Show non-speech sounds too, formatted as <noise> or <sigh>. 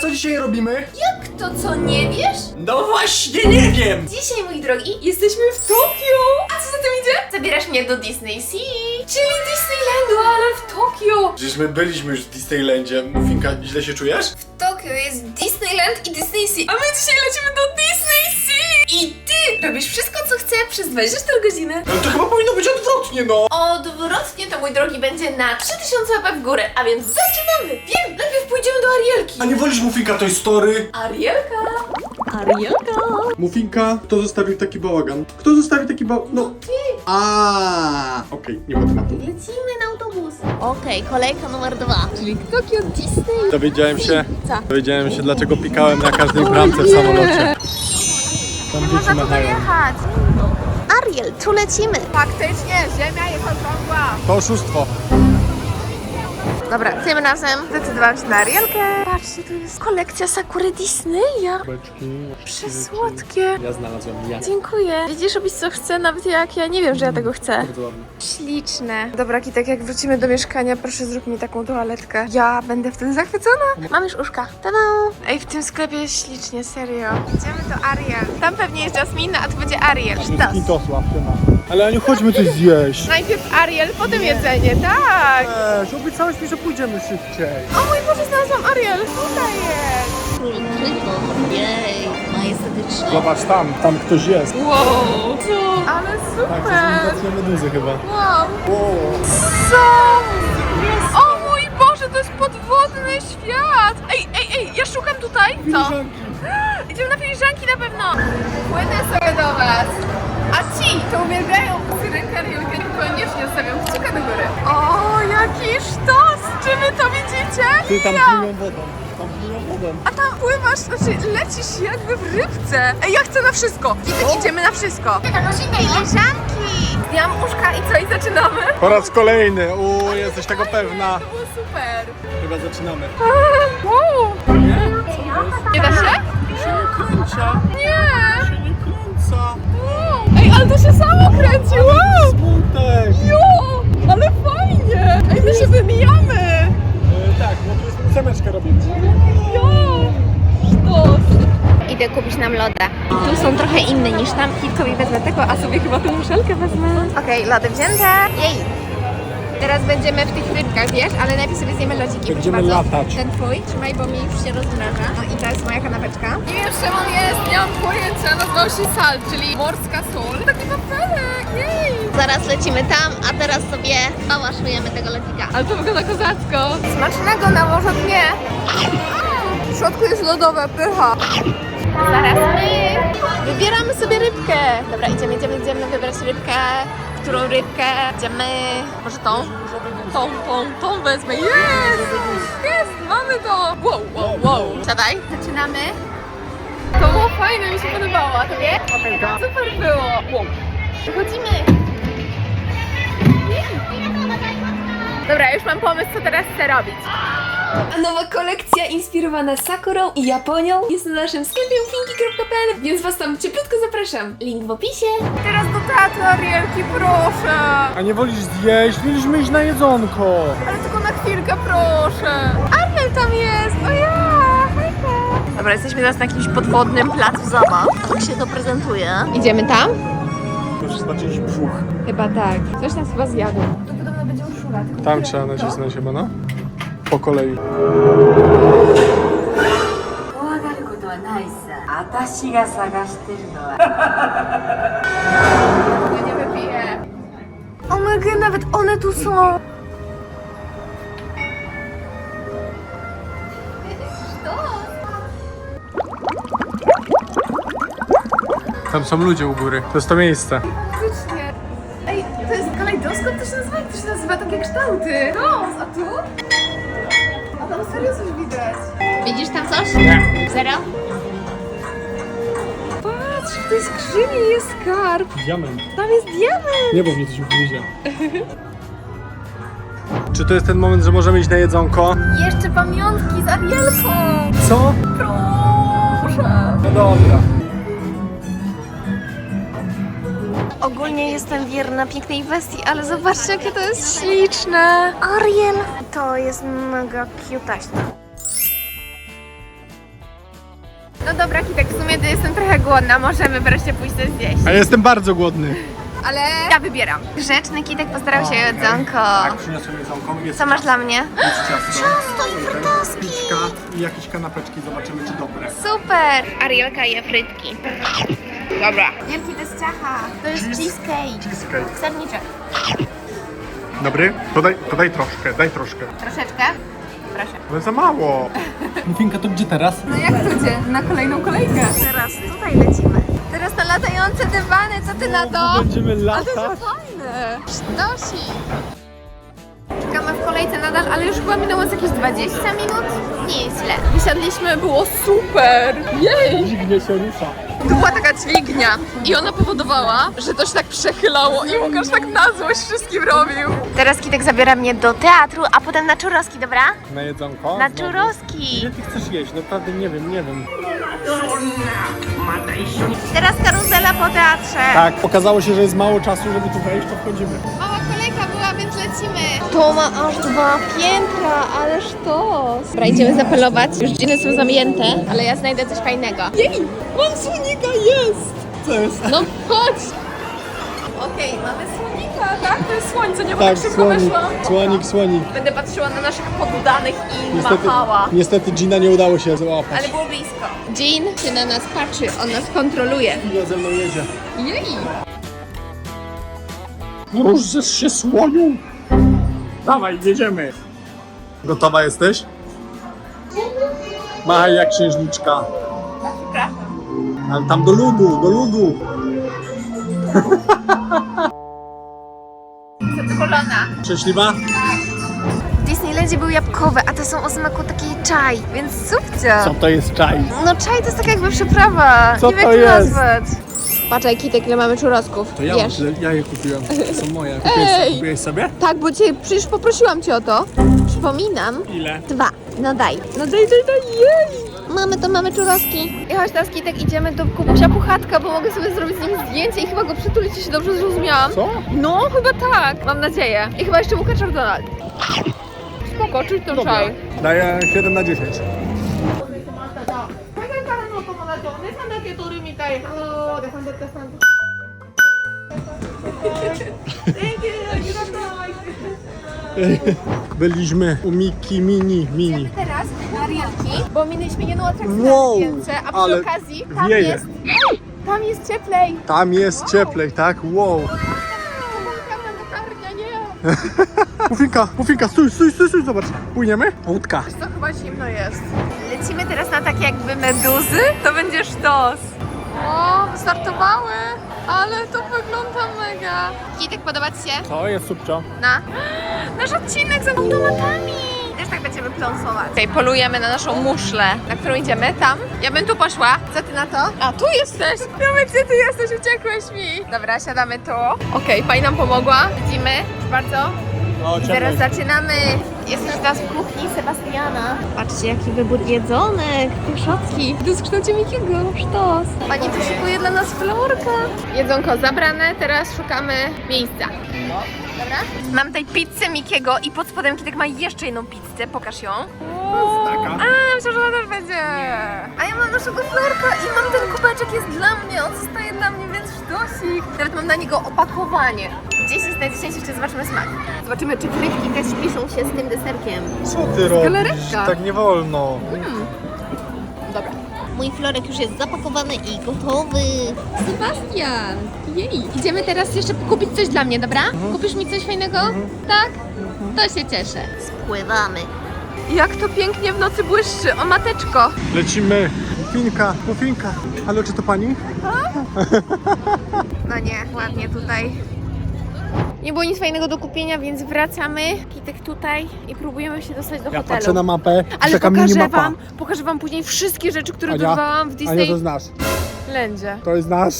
Co dzisiaj robimy? Jak to co, nie wiesz? No właśnie, nie wiem! Dzisiaj, moi drogi, jesteśmy w Tokio! A co za tym idzie? Zabierasz mnie do Disney Sea, czyli Disneylandu, ale w Tokio! Przecież my byliśmy już w Disneylandzie. Mofinka, źle się czujesz? W Tokio jest Disneyland i Disney Sea, a my dzisiaj lecimy do Disney Sea! I ty robisz wszystko, chcę przez 24 godziny. No to chyba powinno być odwrotnie, no! Odwrotnie to, mój drogi, będzie na 3000 łapek w górę, a więc zaczynamy! Wiem, najpierw pójdziemy do Arielki. A nie wolisz Mufinka Toy Story? Arielka! Mufinka, kto zostawił taki bałagan? Kto zostawił taki bałagan? No Ty! A, okej, nie ma tematu. Lecimy na autobus. Okej, kolejka numer dwa. Czyli Tokio Disney. Dowiedziałem się, Co? dowiedziałem się dlaczego pikałem na każdej bramce w samolocie. Tam dzieci machają. jechać. Ariel, tu lecimy. Faktycznie, ziemia jest okrągła. To oszustwo. Dobra, tym razem zdecydowałam się na Arielkę. Patrzcie, to jest kolekcja Sakury Disneya. Przesłodkie. Ja znalazłem, ja. Dziękuję. Widzisz robić co chcę, nawet jak ja nie wiem, że ja tego chcę. Bardzo ładnie. Śliczne. Dobra, Kitek, jak wrócimy do mieszkania, proszę zrób mi taką toaletkę. Ja będę wtedy zachwycona. Mam już uszka. Tada! Ej, w tym sklepie jest ślicznie, serio. Idziemy do Ariel. Tam pewnie jest Jasmina, a tu będzie Ariel. Sztos. Kitosław, Ale Aniu, chodźmy coś zjeść. Najpierw Ariel, potem jedzenie, tak. Eee, obiecałeś mi, że pójdziemy szybciej. O mój Boże, znalazłam Ariel. Tutaj jest. Jej, majestatycznie. Zobacz tam, tam ktoś jest. Wow. Co? Ale Tak, to super. jest meduzy chyba. Wow. Wow. Co? O mój Boże, to jest podwodny świat! Ej, ej, ej, ja szukam tutaj. Co? Idziemy na filiżanki na pewno. To uwielbiają syrenkę Arielkę, koniecznie stawiam kciuka do góry. O, jaki sztos! Czy wy to widzicie? Ty tam Ja. płyną wodą. Tam płyną wodą. A tam pływasz, znaczy lecisz jakby w rybce. Ej, ja chcę na wszystko. I tak idziemy na wszystko. Filiżanki! Zdjęłam uszka i co, i zaczynamy? Po raz kolejny. U, jesteś tego pewna. To było super. Chyba zaczynamy. <laughs> Wow. Nie da się? Nie! Ale to się samo kręci, wow! Smutek. Jo! Ale fajnie! Ej, my się wymijamy! E, tak, no to jest robimy. Jo! Sztos! Idę kupić nam loda. Tu są trochę inne niż tam. Kitkowi wezmę tego, a sobie chyba tę muszelkę wezmę. Okej, lody wzięte. Jej! Teraz będziemy w tych rybkach, wiesz, ale najpierw sobie zjemy lodziki. Będziemy bardzo. latać. Ten twój, trzymaj, bo mi już się rozmraża. No i to jest moja kanapeczka. Nie wiem, czym on jest, nie mam pojęcia. Nazywał się sal, czyli morska sól. Taki papelek, jej! Zaraz lecimy tam, a teraz sobie bałaszujemy tego lodzika. Ale to wygląda kozacko. Smacznego na morzu dnie. W środku jest lodowe, pycha. Zaraz my wybieramy sobie rybkę. Dobra, idziemy, idziemy, idziemy wybrać rybkę. Którą rybkę? Idziemy... Może tą? Tą, tą, tą wezmę. Jest! Jest! Mamy to! Wow, wow, wow. Siadaj. Zaczynamy. To było fajne, mi się podobało, a tobie? Super było. Wow. Wychodzimy. Dobra, już mam pomysł, co teraz chcę robić. A nowa kolekcja inspirowana Sakurą i Japonią jest na naszym sklepie ufinki.pl, więc was tam cieplutko zapraszam. Link w opisie. Teraz do teatru Arielki, proszę. A nie wolisz zjeść? Mieliśmy iść na jedzonko. Ale tylko na chwilkę, proszę. Ariel tam jest, o ja, hejka. Dobra, jesteśmy teraz na jakimś podwodnym placu zabaw. Tak się to prezentuje. Idziemy tam? Muszę zobaczyć brzuch. Chyba tak. Coś nas chyba zjadło. To podobno będzie urszula. Tam trzeba nacisnąć chyba, no? Po kolei. 怖がることはないさ私が探してるのは <laughs> my god, nawet one tu są. Tam są ludzie u góry. To jest to miejsce. Faktycznie. Ej, to jest kalejdoskop, to się nazywa, jak to się nazywa, takie kształty. Roz, a tu? A tam serio coś widać. Widzisz tam coś? Nie. Zero? W tej skrzyni jest skarb. Diament. Tam jest diament. Nie, bo mnie coś ugryzie. Czy to jest ten moment, że możemy iść na jedzonko? Jeszcze pamiątki z Arielką. Co? Proszę. No dobra. Ogólnie jestem wierna pięknej wersji, ale zobaczcie, jakie to jest śliczne. Ariel. To jest mega cutaśne. Dobra, Kitek, w sumie to jestem trochę głodna, możemy wreszcie pójść coś zjeść. A jestem bardzo głodny. Ale ja wybieram. Grzeczny Kitek postarał się o jedzonko. Tak, przyniosłem jedzonko. Jest Co masz dla mnie? Jest ciasto. <gasps> Ciasto i i jakieś kanapeczki. Zobaczymy, czy dobre. Super! Arielka je frytki. Dobra. Wielki to jest ciacha. To jest cheesecake. Cheesecake. Serniczek. Dobry? To daj, to daj troszkę, daj troszkę. Troszeczkę. Proszę. Ale za mało. Mufinka, to gdzie teraz? No jak to gdzie? Na kolejną kolejkę. Teraz tutaj lecimy. Teraz na latające dywany, co ty na to? Będziemy Ale latać. że fajne. Sztosi. Czekamy w kolejce nadal, ale już chyba minęło z jakieś 20 minut. Nie jest źle. Wysiadliśmy, było super. Jej! Dźwignie się rusza. Tu była taka dźwignia i ona powodowała, że to się tak przechylało i Łukasz tak na złość wszystkim robił. Teraz Kitek zabiera mnie do teatru, a potem na czuroski, dobra? Na jedzonko? Na Znowu? czuroski. Ile ty chcesz jeść? Naprawdę nie wiem, nie wiem. Teraz karuzela po teatrze. Tak, okazało się, że jest mało czasu, żeby tu wejść, to wchodzimy. To ma aż dwa piętra, ale sztos. Dobra, idziemy zapelować. Już dziny są zamięte, ale ja znajdę coś fajnego. Jej, mam słonika, jest! Co jest? No chodź! Okej, mamy słonika, tak? To jest słońce, nie? Bo Tak, tak szybko słonik, słonik, słonik. Będę patrzyła na naszych poddanych i Niestety, machała. niestety Gina nie udało się złapać. Ale było blisko. Jean się na nas patrzy, on nas kontroluje. Ile ze mną jedzie? Jej! Różesz się słoniu! Dawaj, jedziemy! Gotowa jesteś? Machaj jak księżniczka. Ale tam do ludu, do ludu. Zadowolona. Szczęśliwa? W Disneylandzie był jabłkowy, a te są o smaku takiej czaj, więc subcio. Co to jest czaj? No czaj to jest taka jakby przyprawa. Co nie wiem to jak jest? nazwać. Patrz, Kitek, ile mamy czurosków. To ja, Wiesz. mam, ja je kupiłem. To są moje. <laughs> Kupiłeś, Ej! kupiłeś sobie? Tak, bo cię przecież poprosiłam cię o to. Przypominam. Ile? Dwa. No daj. No daj, daj, daj. Jej. Mamy to, mamy czuroski. I chodź teraz, Kitek, idziemy do Kubusia Puchatka, bo mogę sobie zrobić z nim zdjęcie i chyba go przytulić, jeśli dobrze zrozumiałam. Co? No, chyba tak. Mam nadzieję. I chyba jeszcze Łukasz Donald. Spoko, czuć ten Dobra. czaj. Daję 7 na 10. Byliśmy u Miki Mini Mini. Teraz Arielki, bo minęliśmy jedną atrakcję Wow, na a przy ale okazji tam wieje. jest, tam jest cieplej. Tam jest cieplej, tak? Wow. Latarnia, nie. <laughs> Mufinka, Mufinka, stój, stój, stój, stój, zobacz. Płyniemy? Łódka. To chyba zimno jest. Lecimy teraz na takie jakby meduzy, to będzie sztos. O, wystartowały, ale to wygląda mega. Kitek, podoba Ci się? To jest subcio. Na <gasps> nasz odcinek z automatami. Też tak będziemy pląsować. Okej, polujemy na naszą muszlę, na którą idziemy. Tam. Ja bym tu poszła. Co ty na to? A, tu jesteś! Wiemy, gdzie ty jesteś, uciekłeś mi. Dobra, siadamy tu. Okej, pani nam pomogła. Widzimy. Proszę bardzo. No, I teraz zaczynamy. Jesteśmy teraz w kuchni Sebastiana. Patrzcie, jaki wybór jedzonek, pieszotki. To jest kształcie Mikiego, sztos. Pani tu szykuje dla nas florka. Jedzonko zabrane, teraz szukamy miejsca. Dobra? Mam tutaj pizzę Mikiego i pod spodem Kitek ma jeszcze jedną pizzę. Pokaż ją. Taka. A, A ja mam naszego florka i mam ten kubeczek jest dla mnie. On zostaje dla mnie, więc sztosik. Nawet mam na niego opakowanie. 10 na 10 jeszcze zobaczymy smak. Zobaczymy, czy frytki też piszą się z tym deserkiem. Co ty robisz? galaretka. Tak nie wolno. Dobra. Mój florek już jest zapakowany i gotowy. Sebastian! Jej! Idziemy teraz jeszcze kupić coś dla mnie, dobra? Kupisz mi coś fajnego? Tak? To się cieszę. Pływamy. Jak to pięknie w nocy błyszczy, o mateczko. Lecimy. Mufinka, Mufinka. Ale czy to pani? <laughs> No nie, ładnie tutaj. Nie było nic fajnego do kupienia, więc wracamy. Kitek tutaj i próbujemy się dostać do Ja hotelu. patrzę na mapę. Ale taka pokażę minimapa. wam, pokażę wam później wszystkie rzeczy, które Ania, dorwałam w Ania to jest nasz. Disneylandzie. To jest nasz.